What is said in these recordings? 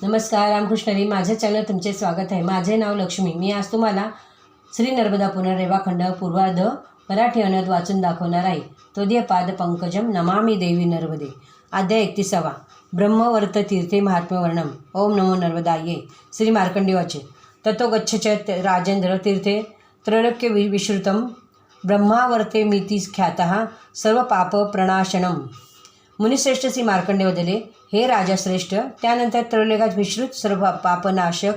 नमस्कार रामकृष्णरी माझ्या चॅनल तुमचे स्वागत आहे. माझे नाव लक्ष्मी. मी आज तुम्हाला श्री नर्मदा पुनर् रेवाखंड पूर्वार्ध मराठी अनद वाचून दाखवणार आहे. तोदीय पाद पंकजम नमामि देवी नर्मदे. अध्याय एकतीसावा. ब्रह्मवर्त तीर्थे महात्म्यवर्णम ओम नमो नर्मदाये. श्री मार्कंडेवाचे ततो राजेंद्र तीर्थे त्रैलोक्य वि विश्रुतं ब्रह्मावर्ते मिती ख्यातः सर्व पाप प्रणाशनम. मुनिश्रेष्ठ श्री मार्कंडे वदले हे राजाश्रेष्ठ त्यानंतर त्रैलोकात विश्रुत सर्व पापनाशक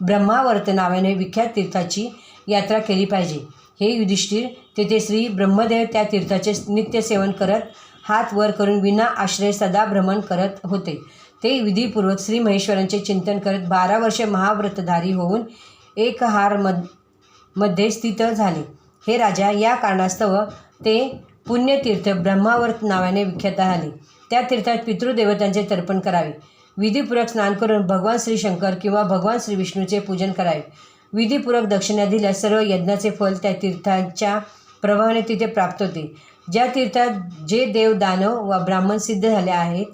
ब्रह्मावर्त नावाने विख्यात तीर्थाची यात्रा केली पाहिजे. हे युधिष्ठिर तेथे श्री ब्रह्मदेव त्या तीर्थाचे नित्यसेवन करत हात वर करून विना आश्रय सदा भ्रमण करत होते. ते विधीपूर्वक श्री महेश्वरांचे चिंतन करत बारा वर्षे महाव्रतधारी होऊन एक हारमध्ये स्थित झाले. हे राजा या कारणास्तव ते पुण्यतीर्थ ब्रह्मावर्त नावाने विख्यात झाले त्या तीर्थात पितृदेवतांचे तर्पण करावे. विधीपूरक स्नान करून भगवान श्री शंकर किंवा भगवान श्री विष्णूचे पूजन करावे. विधीपूरक दक्षिणा दिल्यास सर्व यज्ञाचे फल त्या तीर्थांच्या प्रभावाने तिथे प्राप्त होते. ज्या तीर्थात जे देव दानव व ब्राह्मण सिद्ध झाले आहेत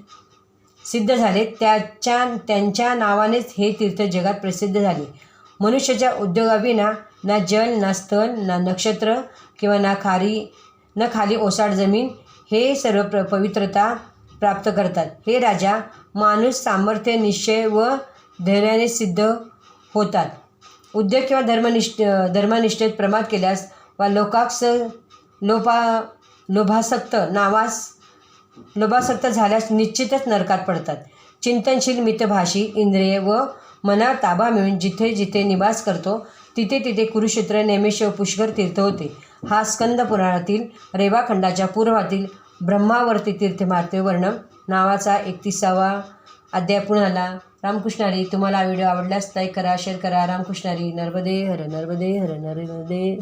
सिद्ध झाले त्याच्या त्यांच्या नावानेच हे तीर्थ जगात प्रसिद्ध झाले. मनुष्याच्या उद्योगाविना ना जल ना स्थल ना नक्षत्र किंवा ना खारी न खाली ओसाड जमीन हे सर्व प्र पवित्रता प्राप्त करतात. हे राजा माणूस सामर्थ्य निश्चय व धैर्याने सिद्ध होतात. उद्योग किंवा धर्मनिष्ठ धर्मनिष्ठेत प्रमाद केल्यास वा लोकाक्स लोपा लोभासक्त नावास लोभासक्त झाल्यास निश्चितच नरकात पडतात. चिंतनशील मितभाषी इंद्रिय व मना ताबा मिळून जिथे जिथे निवास करतो तिथे तिथे कुरुक्षेत्र नेमेश्वर पुष्कर तीर्थ होते. हा स्कंद पुराणातील रेवाखंडाच्या पूर्वातील ब्रह्मावर्ती तीर्थमार्ते वर्णम नावाचा एकतीसावा अध्याय पुण्याला रामकृष्णारी तुम्हाला व्हिडिओ आवडल्यास लाईक करा शेअर करा. रामकृष्णारी नर्मदे हर नर्मदे हर नर्मदे.